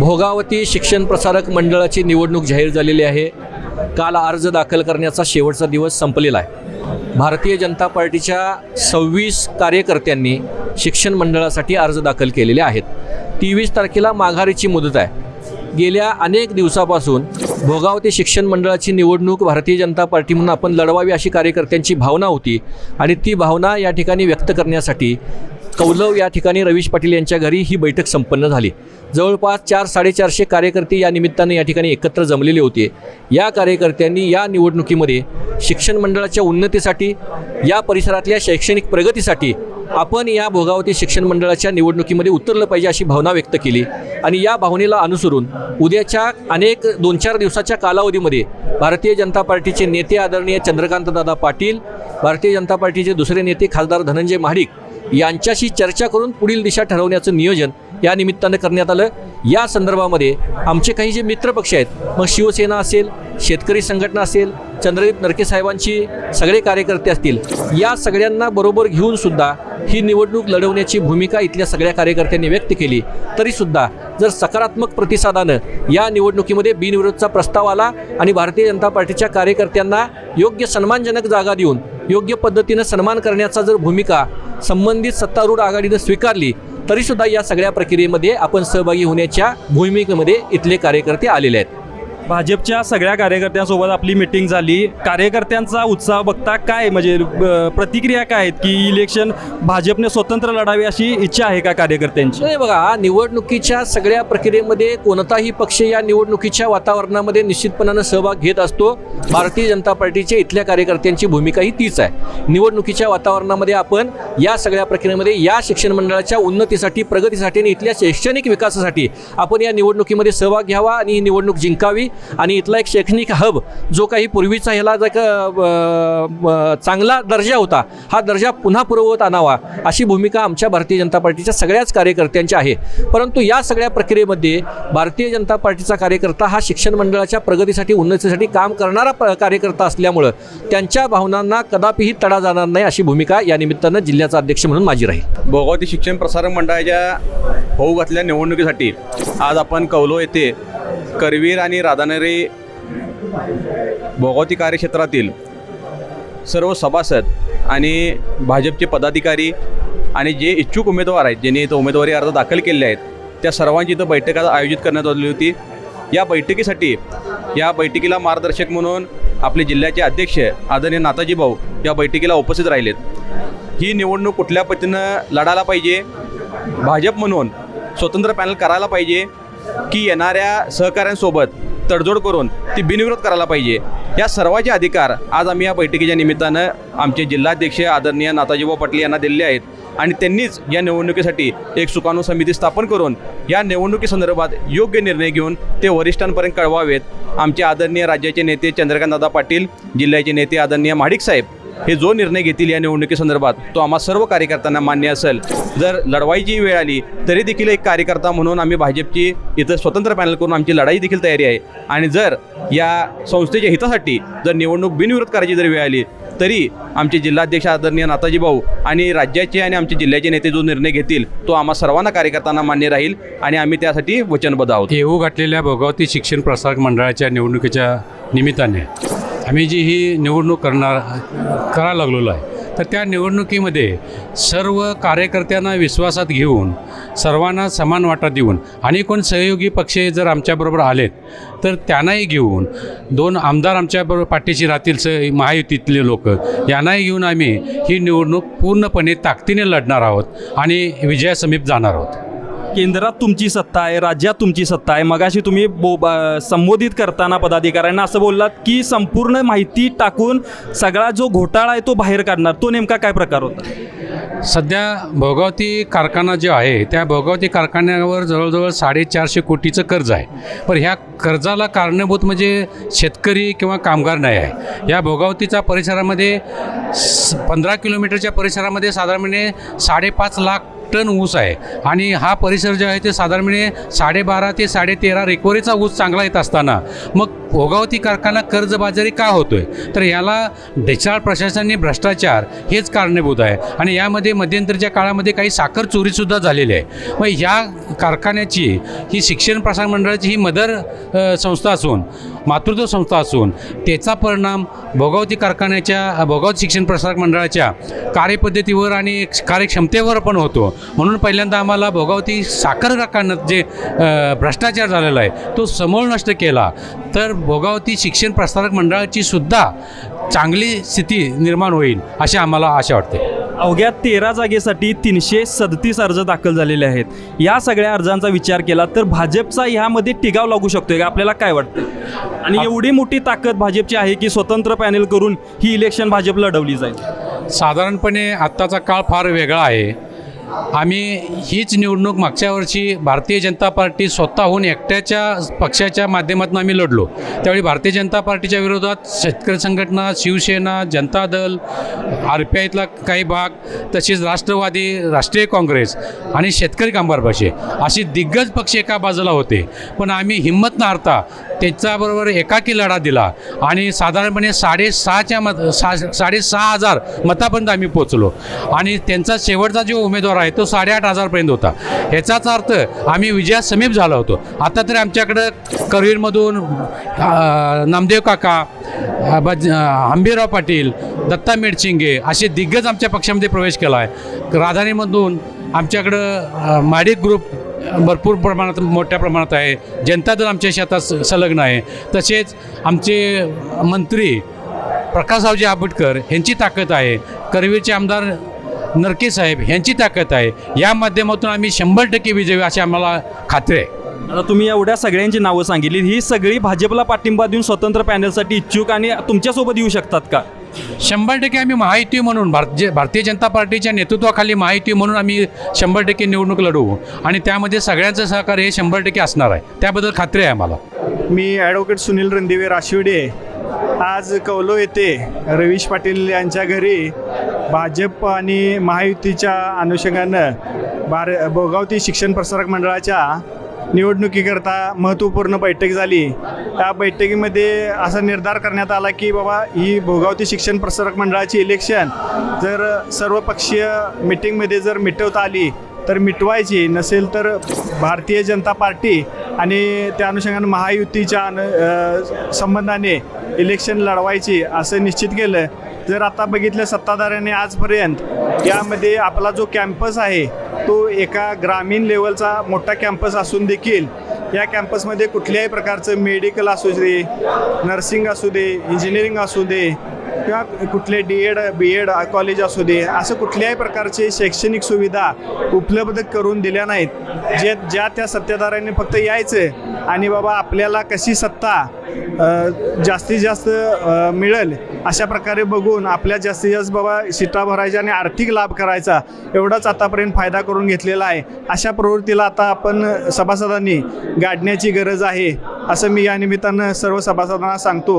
भोगावती शिक्षण प्रसारक मंडळाची निवडणूक जाहीर झालेली आहे. काल अर्ज दाखल करण्याचा शेवटचा दिवस संपलेला आहे. भारतीय जनता पार्टीच्या सव्वीस कार्यकर्त्यांनी शिक्षण मंडळासाठी अर्ज दाखल केलेले आहेत. तेवीस तारखेला माघारीची मुदत आहे. गेल्या अनेक दिवसापासून भोगावती शिक्षण मंडळाची निवडणूक भारतीय जनता पार्टी म्हणून आपण लढवावी अशी कार्यकर्त्यांची भावना होती आणि ती भावना या ठिकाणी व्यक्त करण्यासाठी कौलव या ठिकाणी रवीश पाटील यांच्या घरी ही बैठक संपन्न झाली. जवळपास चार साडेचारशे कार्यकर्ते या निमित्ताने या ठिकाणी एकत्र जमलेले होते. या कार्यकर्त्यांनी या निवडणुकीमध्ये शिक्षण मंडळाच्या उन्नतीसाठी या परिसरातल्या शैक्षणिक प्रगतीसाठी आपण या भोगावती शिक्षण मंडळाच्या निवडणुकीमध्ये उतरलं पाहिजे अशी भावना व्यक्त केली. आणि या भावनेला अनुसरून उद्याच्या अनेक दोन चार दिवसाच्या कालावधीमध्ये भारतीय जनता पार्टीचे नेते आदरणीय चंद्रकांतदादा पाटील भारतीय जनता पार्टीचे दुसरे नेते खासदार धनंजय महाडिक यांच्याशी चर्चा करून पुढील दिशा ठरवण्याचं नियोजन या निमित्तानं करण्यात आलं. या संदर्भामध्ये आमचे काही जे मित्रपक्ष आहेत मग शिवसेना असेल शेतकरी संघटना असेल चंद्रदीप नरके साहेबांची सगळे कार्यकर्ते असतील या सगळ्यांना बरोबर घेऊन सुद्धा ही निवडणूक लढवण्याची भूमिका इथल्या सगळ्या कार्यकर्त्यांनी व्यक्त केली. तरीसुद्धा जर सकारात्मक प्रतिसादानं या निवडणुकीमध्ये बिनविरोधचा प्रस्ताव आला आणि भारतीय जनता पार्टीच्या कार्यकर्त्यांना योग्य सन्मानजनक जागा देऊन योग्य पद्धतीनं सन्मान करण्याचा जर भूमिका संबंधित सत्तारूढ आघाडीनं स्वीकारली तरीसुद्धा या सगळ्या प्रक्रियेमध्ये आपण सहभागी होण्याच्या भूमिकेमध्ये इथले कार्यकर्ते आलेले आहेत. भाजपच्या सगळ्या कार्यकर्त्यांसोबत आपली मिटिंग झाली. कार्यकर्त्यांचा उत्साह बघता काय? म्हणजे प्रतिक्रिया काय आहेत की इलेक्शन भाजपने स्वतंत्र लढावी अशी इच्छा आहे का कार्यकर्त्यांची? नाही बघा निवडणुकीच्या सगळ्या प्रक्रियेमध्ये कोणताही पक्ष या निवडणुकीच्या वातावरणामध्ये निश्चितपणानं सहभाग घेत असतो. भारतीय जनता पार्टीच्या इथल्या कार्यकर्त्यांची भूमिका ही तीच आहे. निवडणुकीच्या वातावरणामध्ये आपण या सगळ्या प्रक्रियेमध्ये या शिक्षण मंडळाच्या उन्नतीसाठी प्रगतीसाठी आणि इथल्या शैक्षणिक विकासासाठी आपण या निवडणुकीमध्ये सहभाग घ्यावा आणि ही निवडणूक जिंकावी. आणि इथला एक शैक्षणिक हब जो काही पूर्वीचा ह्याला जर चांगला दर्जा होता हा दर्जा पुन्हा पुरवत आणावा अशी भूमिका आमच्या भारतीय जनता पार्टीच्या सगळ्याच कार्यकर्त्यांची आहे. परंतु या सगळ्या प्रक्रियेमध्ये भारतीय जनता पार्टीचा कार्यकर्ता हा शिक्षण मंडळाच्या प्रगतीसाठी उन्नतीसाठी काम करणारा प- कार्यकर्ता असल्यामुळं त्यांच्या भावनांना कदापिही तडा जाणार नाही अशी भूमिका या निमित्तानं जिल्ह्याचा अध्यक्ष म्हणून माझी राहील. भोगावती शिक्षण प्रसारक मंडळाच्या होऊ घातल्या निवडणुकीसाठी आज आपण कौलो येथे करवीर आणि राधानरे भोगावती कार्यक्षेत्रातील सर्व सभासद आणि भाजपचे पदाधिकारी आणि जे इच्छुक उमेदवार आहेत ज्यांनी इथं उमेदवारी अर्ज दाखल केले आहेत त्या सर्वांची इथं बैठक आयोजित करण्यात आली होती. या बैठकीसाठी या बैठकीला मार्गदर्शक म्हणून आपले जिल्ह्याचे अध्यक्ष आदरणीय नाताजी भाऊ या बैठकीला उपस्थित राहिलेत. ही निवडणूक कुठल्या पद्धतीनं लढायला पाहिजे? भाजप म्हणून स्वतंत्र पॅनल करायला पाहिजे? की येणाऱ्या सहकाऱ्यांसोबत तडजोड करून ती बिनविरोध करायला पाहिजे. या सर्वाचे अधिकार आज आम्ही या बैठकीच्या निमित्तानं आमचे जिल्हाध्यक्ष आदरणीय नाताजीबा पाटील यांना दिलेले आहेत आणि त्यांनीच या निवडणुकीसाठी एक सुकाणू समिती स्थापन करून या निवडणुकीसंदर्भात योग्य निर्णय घेऊन ते वरिष्ठांपर्यंत कळवावेत. आमचे आदरणीय राज्याचे नेते चंद्रकांतदादा पाटील जिल्ह्याचे नेते आदरणीय महाडिक साहेब हे जो निर्णय घेतील या निवडणुकीसंदर्भात तो आम्हा सर्व कार्यकर्त्यांना मान्य असेल. जर लढवायची वेळ आली तरी देखील एक कार्यकर्ता म्हणून आम्ही भाजपची इथं स्वतंत्र पॅनल करून आमची लढाई देखील तयारी आहे. आणि जर या संस्थेच्या हितासाठी जर निवडणूक बिनविरोध करायची जर वेळ आली तरी आमचे जिल्हाध्यक्ष आदरणीय नाताजी भाऊ आणि राज्याचे आणि आमचे जिल्ह्याचे नेते जो निर्णय घेतील तो आम्हा सर्वांना कार्यकर्त्यांना मान्य राहील आणि आम्ही त्यासाठी वचनबद्ध आहोत. येऊ घातलेल्या भोगावती शिक्षण प्रसारक मंडळाच्या निवडणुकीच्या निमित्ताने. आम्ही जी ही निवडणूक करणार करायला लागलेलो आहे तर त्या निवडणुकीमध्ये सर्व कार्यकर्त्यांना विश्वासात घेऊन सर्वांना समान वाटा देऊन आणि कोण सहयोगी पक्ष जर आमच्याबरोबर आलेत तर त्यांनाही घेऊन दोन आमदार आमच्याबरोबर पाठीशी राहतील स महायुतीतले लोक यांनाही घेऊन आम्ही ही निवडणूक पूर्णपणे ताकदीने लढणार आहोत आणि विजयासमीप जाणार आहोत. केंद्रात तुमची सत्ता आहे राज्यात तुमची सत्ता आहे. मगाशी तुम्ही बो संबोधित करताना पदाधिकाऱ्यांना असं बोललात की संपूर्ण माहिती टाकून सगळा जो घोटाळा आहे तो बाहेर काढणार. तो नेमका काय प्रकार होता? सध्या भोगावती कारखाना जो आहे त्या भोगावती कारखान्यावर जवळजवळ साडेचारशे कोटीचं कर्ज आहे. पण ह्या कर्जाला कारणीभूत म्हणजे शेतकरी किंवा कामगार नाही आहे. या भोगावतीच्या परिसरामध्ये स- पंधरा किलोमीटरच्या परिसरामध्ये साधारणपणे साडेपाच लाख टन ऊस आहे. आणि हा परिसर जो आहे ते साधारणपणे साडेबारा ते साडेतेरा रेकोरीचा ऊस चांगला येत असताना मग भोगावती कारखाना कर्जबाजारी का होतोय? तर याला देशाळ प्रशासनाने भ्रष्टाचार हेच कारणीभूत आहे. आणि यामध्ये मध्यंतरीच्या काळामध्ये काही साखर चोरीसुद्धा झालेली आहे. मग या कारखान्याची ही शिक्षण प्रसार मंडळाची ही मदर संस्था असून मातृत्व संस्था असून त्याचा परिणाम भोगावती कारखान्याच्या भोगावती शिक्षण प्रसारक मंडळाच्या कार्यपद्धतीवर आणि कार्यक्षमतेवर पण होतो. म्हणून पहिल्यांदा आम्हाला भोगावती साखर कारखान्यात जे भ्रष्टाचार झालेला आहे तो समोर नष्ट केला. तर भोगावती शिक्षण प्रसारक मंडळाची सुद्धा चांगली स्थिती निर्माण होईल अशी आम्हाला आशा वाटते. अवघ्या तेरा जागेसाठी तीनशे सदतीस अर्ज दाखल झालेले आहेत. या सगळ्या अर्जांचा विचार केला तर भाजपचा ह्यामध्ये टिकाव लागू शकतोय का? आपल्याला काय वाटतं? आणि एवढी मोठी ताकद भाजपची आहे की स्वतंत्र पॅनेल करून ही इलेक्शन भाजप लढवली जाईल. साधारणपणे आत्ताचा काळ फार वेगळा आहे. आम्ही हीच निवडणूक मागच्या वर्षी भारतीय जनता पार्टी स्वतःहून एकट्याच्या पक्षाच्या माध्यमातून आम्ही लढलो. त्यावेळी भारतीय जनता पार्टीच्या विरोधात शेतकरी संघटना शिवसेना जनता दल आर पी आयतला काही भाग तसेच राष्ट्रवादी राष्ट्रीय काँग्रेस आणि शेतकरी कामगार पक्ष. असे दिग्गज पक्ष एका बाजूला होते. पण आम्ही हिंमत न हारता त्याच्याबरोबर एकाकी लढा दिला आणि साधारणपणे साडेसहाच्या मत सा साडेसहा हजार मतापर्यंत आम्ही पोचलो आणि त्यांचा शेवटचा जो उमेदवार आहे तो साडेआठ हजारपर्यंत होता. ह्याचाच अर्थ आम्ही विजयात समीप झालो होतो. आता तरी आमच्याकडं करवीरमधून नामदेव काका बज आंबीराव पाटील दत्ता मेडचिंगे असे दिग्गज आमच्या पक्षामध्ये प्रवेश केला आहे. राजधानीमधून आमच्याकडं माडिक ग्रुप भरपूर प्रमाणात मोठ्या प्रमाणात आहे. जनता दल आमच्याशी आता स- संलग्न आहे. तसेच आमचे मंत्री प्रकाशरावजी आंबेडकर यांची ताकद आहे. करवीरचे आमदार नरके साहेब यांची ताकद आहे. या माध्यमातून आम्ही शंभर टक्के विजयी अशी आम्हाला खात्री आहे. आता तुम्ही एवढ्या सगळ्यांची नावं सांगितली ही सगळी भाजपला पाठिंबा देऊन स्वतंत्र पॅनेलसाठी इच्छुक आणि तुमच्यासोबत येऊ शकतात का? शंभर टक्के आम्ही महायुती म्हणून भार जे भारतीय जनता पार्टीच्या नेतृत्वाखाली महायुती म्हणून आम्ही शंभर टक्के निवडणूक लढवू. आणि त्यामध्ये सगळ्यांचं सहकार्य हे शंभर टक्के असणार आहे. त्याबद्दल खात्री आहे आम्हाला. मी ॲडव्होकेट सुनील रणदिवे राशिवडे. आज कौलो येथे रवीश पाटील यांच्या घरी भाजप आणि महायुतीच्या अनुषंगानं बार भोगावती शिक्षण प्रसारक मंडळाच्या निवडणुकीकरता महत्त्वपूर्ण बैठक झाली. त्या बैठकीमध्ये असा निर्धार करण्यात आला की बाबा ही भोगावती शिक्षण प्रसारक मंडळाची इलेक्शन जर सर्वपक्षीय मिटिंगमध्ये जर मिटवता आली तर मिटवायची. नसेल तर भारतीय जनता पार्टी आणि त्या अनुषंगाने महायुतीच्या अनु संबंधाने इलेक्शन लढवायची असं निश्चित केलं. जर आता बघितलं सत्ताधाऱ्यांनी आजपर्यंत यामध्ये आपला जो कॅम्पस आहे तो एका ग्रामीण लेवलचा मोठा कॅम्पस असून देखील या कॅम्पसमध्ये कुठल्याही प्रकारचं मेडिकल असू दे नर्सिंग असू दे इंजिनिअरिंग असू दे किंवा कुठले D Ed B Ed college असू दे असं कुठल्याही प्रकारचे शैक्षणिक सुविधा उपलब्ध करून दिल्या नाहीत. जे ज्या त्या सत्ताधाऱ्यांनी फक्त यायचं आणि बाबा आपल्याला कशी सत्ता जास्तीत जास्त मिळेल अशा प्रकारे बघून आपल्या जास्तीत जास्त बाबा शिटा भरायच्या आणि आर्थिक लाभ करायचा एवढाच आतापर्यंत फायदा करून घेतलेला आहे. अशा प्रवृत्तीला आता आपण सभासदांनी गाडण्याची गरज आहे असं मी या निमित्तानं सर्व सभासदांना सांगतो.